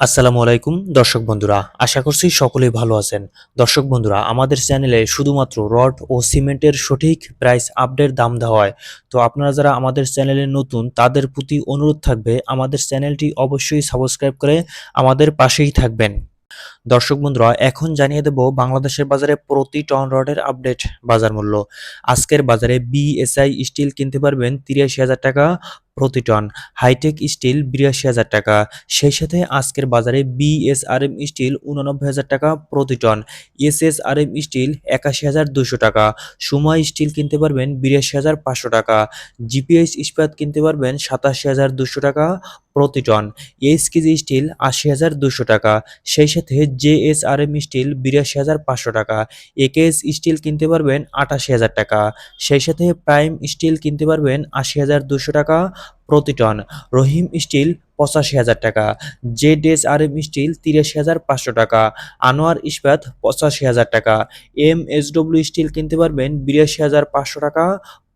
আসসালামু আলাইকুম, দর্শক বন্ধুরা। আশা করছি সকলেই ভালো আছেন। দর্শক বন্ধুরা, আমাদের চ্যানেলে শুধুমাত্র রড ও সিমেন্টের সঠিক প্রাইস আপডেট দাম দেওয়া হয় তো আপনারা যারা আমাদের চ্যানেলে নতুন, তাদের প্রতি অনুরোধ থাকবে, আমাদের চ্যানেলটি অবশ্যই সাবস্ক্রাইব করে আমাদের পাশেই থাকবেন। দর্শক বন্ধুরা, এখন জানিয়ে দেব বাংলাদেশের বাজারে প্রতি টন রডের আপডেট বাজার মূল্য। আজকের বাজারে বিএসআই স্টিল কিনতে পারবেন তিরাশি হাজার টাকা প্রতি টন, হাইটেক স্টিল বিরাশি হাজার টাকা। সেই সাথে আজকের বাজারে বিএসআরএম স্টিল উননব্বই হাজার টাকা প্রতি টন, এসএসআরএম স্টিল একাশি হাজার দুশো টাকা। সুমা স্টিল কিনতে পারবেন বিরাশি হাজার পাঁচশো টাকা। জিপিএস ইস্পাত কিনতে পারবেন সাতাশি হাজার দুশো টাকা প্রতি টন এইচ কেজি স্টিল আশি হাজার দুশো টাকা। সেই সাথে জেএসআরএম স্টিল বিরাশি হাজার পাঁচশো টাকা। একেএস স্টিল কিনতে পারবেন আটাশি হাজার টাকা। সেই সাথে প্রাইম স্টিল কিনতে পারবেন আশি হাজার দুশো টাকা প্রতি টন। রহিম স্টিল পঁচাশি হাজার টাকা। Z S R M steel তিরাশি হাজার পাঁচশো টাকা। আনোয়ার ইস্পাত পঁচাশি হাজার টাকা। এম এস ডব্লিউ স্টিল কিনতে পারবেন বিরাশি হাজার পাঁচশো টাকা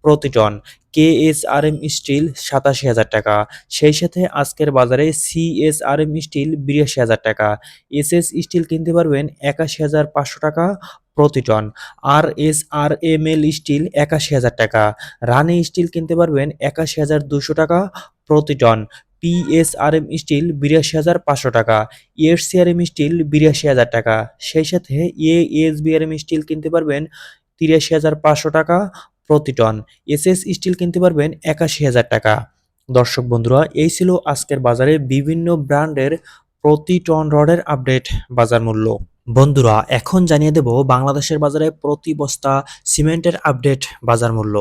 প্রতি ton K S R M steel সাতাশি হাজার টাকা। সেই সাথে আজকের বাজারে C S R M steel বিরাশি হাজার টাকা। এস এস স্টিল কিনতে পারবেন একাশি হাজার পাঁচশো টাকা প্রতি ton R S R M L steel একাশি হাজার টাকা। রানি স্টিল কিনতে পারবেন একাশি হাজার দুশো টাকা প্রতি টন পিএসআরএম স্টিল বিরাশি হাজার পাঁচশো টাকা। এসসিআরএম স্টিল বিরাশি হাজার টাকা। সেই সাথে এ এসবিআরএম স্টিল কিনতে পারবেন তিরাশি হাজার পাঁচশো টাকা প্রতি টন। এসএস স্টিল কিনতে পারবেন একাশি হাজার টাকা। দর্শক বন্ধুরা, এই ছিল আজকের বাজারে বিভিন্ন ব্র্যান্ডের প্রতি টন রডের আপডেট বাজার মূল্য। বন্ধুরা, এখন জানিয়ে দেব বাংলাদেশের বাজারে প্রতি বস্তা সিমেন্টের আপডেট বাজার মূল্য।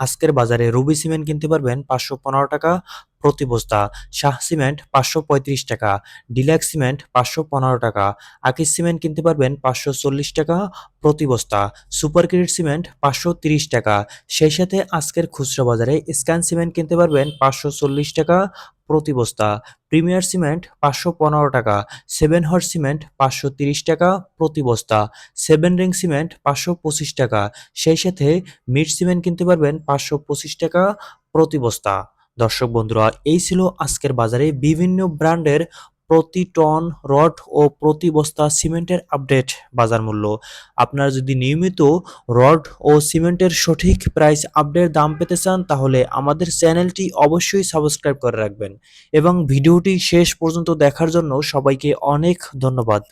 আজকের বাজারে রুবি সিমেন্ট কিনতে পারবেন পাঁচশো পনেরো টাকা, প্রতি বস্তা। শাহ সিমেন্ট পাঁচশো পঁয়ত্রিশ টাকা, ডিলাক্স সিমেন্ট পাঁচশো পনেরো টাকা আকিস সিমেন্ট কিনতে পারবেন পাঁচশো চল্লিশ টাকা, প্রতি বস্তা। সুপার ক্রেডিট সিমেন্ট পাঁচশো তিরিশ টাকা। সেই সাথে আজকের খুচরা বাজারে স্ক্যান সিমেন্ট কিনতে পারবেন পাঁচশো চল্লিশ টাকা প্রতি বস্তা প্রিমিয়ার সিমেন্ট পাঁচশো পনেরো টাকা, সেভেন হর সিমেন্ট পাঁচশো তিরিশ টাকা প্রতি বস্তা, সেভেন রিং সিমেন্ট পাঁচশো পঁচিশ টাকা। সেই সাথে মিট সিমেন্ট কিনতে পারবেন পাঁচশো পঁচিশ টাকা প্রতি বস্তা। দর্শক বন্ধুরা, এই ছিল আজকের বাজারে বিভিন্ন ব্র্যান্ডের প্রতি টন রড ও প্রতি বস্তা সিমেন্টের আপডেট বাজার মূল্য। আপনারা যদি নিয়মিত রড ও সিমেন্টের সঠিক প্রাইস আপডেট দাম পেতে চান, তাহলে আমাদের চ্যানেলটি অবশ্যই সাবস্ক্রাইব করে রাখবেন। এবং ভিডিওটি শেষ পর্যন্ত দেখার জন্য সবাইকে অনেক ধন্যবাদ।